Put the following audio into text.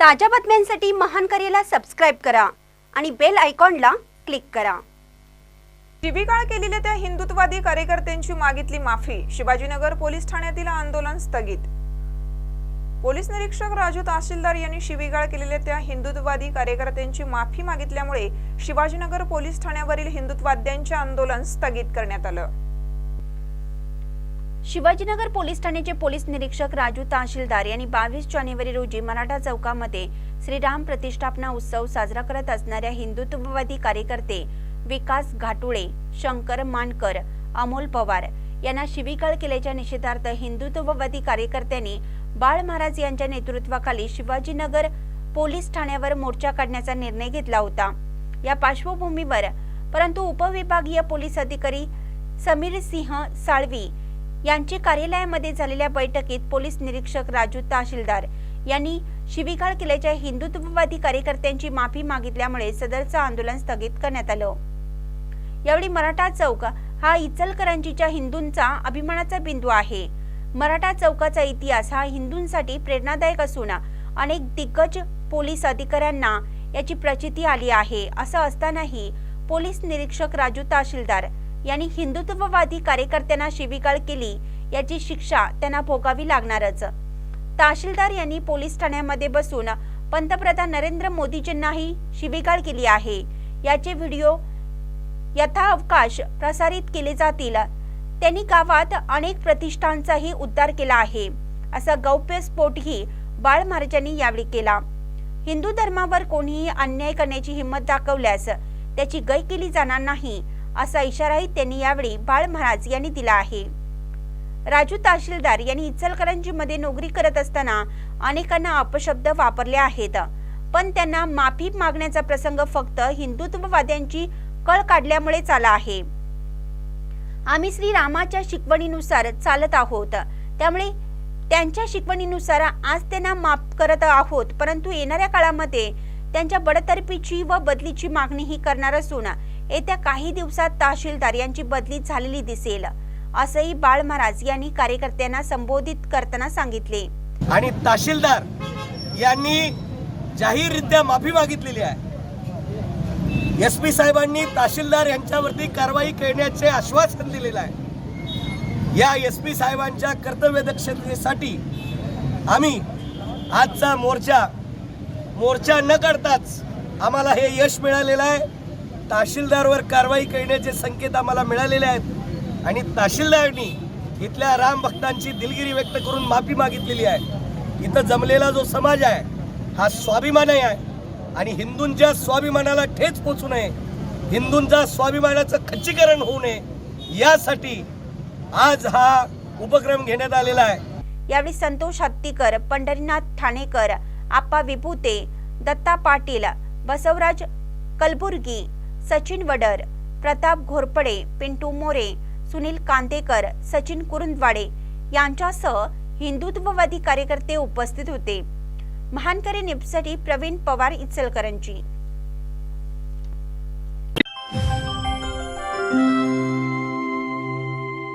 ताज्या बातम्यांसाठी महान करेला सबस्क्राईब करा आणि बेल आयकॉनला क्लिक करा. शिबिकाळ केलेल्या त्या हिंदुत्ववादी कार्यकर्त्यांची मागितली माफी शिवाजीनगर पोलीस ठाण्यातील आंदोलन स्थगित. पोलीस निरीक्षक राजू तहसीलदार यांनी शिवीगाळ केलेल्या त्या हिंदुत्ववादी कार्यकर्त्यांची माफी मागितल्यामुळे शिवाजीनगर पोलीस ठाण्यावरील हिंदुत्ववाद्यांचे आंदोलन स्थगित करण्यात आलं. शिवाजीनगर पोलीस ठाण्याचे पोलीस निरीक्षक राजू तहसीलदार यांनी बावीस जानेवारी रोजी मराठा चौकामध्ये श्रीराम प्रतिष्ठापना उत्सव साजरा करत असणाऱ्या हिंदुत्ववादी कार्यकर्ते विकास घाटुळे शंकर मानकर अमोल पवार यांना शिवीगाळ केल्याच्या निषेधार्थ हिंदुत्ववादी कार्यकर्त्यांनी बाळ महाराज यांच्या नेतृत्वाखाली शिवाजीनगर पोलीस ठाण्यावर मोर्चा काढण्याचा निर्णय घेतला होता. या पार्श्वभूमीवर परंतु उपविभागीय पोलीस अधिकारी समीर सिंह साळवी यांची कार्यालयामध्ये झालेल्या बैठकीत पोलीस निरीक्षक राजू तहसीलदार यांनी शिवीगाळ केल्याच्या हिंदुत्ववादी कार्यकर्त्यांची माफी मागितल्यामुळे सदरचं आंदोलन स्थगित करण्यात आलं. यावेळी मराठा चौक हा इचलकरंजीच्या हिंदूंचा अभिमानाचा बिंदू आहे. मराठा चौकाचा इतिहास हा हिंदूंसाठी प्रेरणादायक असून अनेक दिग्गज पोलीस अधिकाऱ्यांना याची प्रचिती आली आहे. असं असतानाही पोलीस निरीक्षक राजू तहसीलदार यांनी हिंदुत्ववादी कार्यकर्त्यांना शिवीगाळ केली याची शिक्षा त्यांना भोगावी लागणारच. तहसीलदार यांनी पोलीस ठाण्यामध्ये बसून पंतप्रधान नरेंद्र मोदीजींनाही शिविकाळ केली आहे. याचे व्हिडिओ यथाअवकाश प्रसारित केले जातील. त्यांनी गावात अनेक प्रतिष्ठानचाही उद्धार केला आहे. असा गौप्यस्फोटही बाळ महाराजांनी यावेळी केला. हिंदू धर्मावर कोणीही अन्याय करण्याची हिंमत दाखवल्यास त्याची गय केली जाणार नाही. असा इशाराही त्यांनी यावेळी बाळ महाराज यांनी दिला आहे. राजू तहसीलदार यांनी इचलकरंजीमध्ये नोकरी करत असताना अनेकांना अपशब्द वापरले आहेत. पण त्यांना माफी मागण्याचा प्रसंग फक्त हिंदुत्ववाद्यांची कळ काढल्यामुळेच आला आहे. आम्ही श्री रामाच्या शिकवणीनुसार चालत आहोत. त्यामुळे त्यांच्या शिकवणीनुसार आज त्यांना माफ करत आहोत परंतु येणाऱ्या काळामध्ये त्यांच्या बडतर्फीची व बदलीची मागणीही करणार असून येत्या काही दिवसात तहसीलदार यांची बदली झालेली दिसेल असंही बाळ महाराज यांनी कार्यकर्त्यांना संबोधित करताना सांगितले. आणि तहसीलदार यांनी जाहीररित्या माफी मागितलेली आहे. एस पी साहेबांनी तहसीलदार यांच्यावरती कारवाई करण्याचे आश्वासन दिलेलं आहे. या एस पी साहेबांच्या कर्तव्यदक्षतेसाठी आम्ही आजचा मोर्चा मोर्चा न काढताच आम्हाला हे यश मिळालेलं आहे. तहसीलदारवर कारवाई करण्याचे संकेत आम्हाला मिळालेले आहेत आणि तहसीलदारांनी इथल्या राम भक्तांची दिलगिरी व्यक्त करून माफी मागितलेली आहे. इथं जमलेला जो समाज आहे हा स्वाभिमानही आहे आणि हिंदूंच्या स्वाभिमानाला ठेच पोचू नये. हिंदूंचा स्वाभिमानाचं खच्चीकरण होऊ नये. यासाठी आज हा उपक्रम घेण्यात आलेला आहे. यावेळी संतोष हत्तीकर पंढरीनाथ ठाणेकर आप्पा विभूते दत्ता पाटील बसवराज कलबुर्गी सचिन वडर प्रताप घोरपडे पिंटू मोरे सुनील कांदेकर सचिन कुरुंदवाडे यांच्यासह हिंदुत्ववादी कार्यकर्ते उपस्थित होते. महानकरी निपसरी प्रवीण पवार इचलकरंजी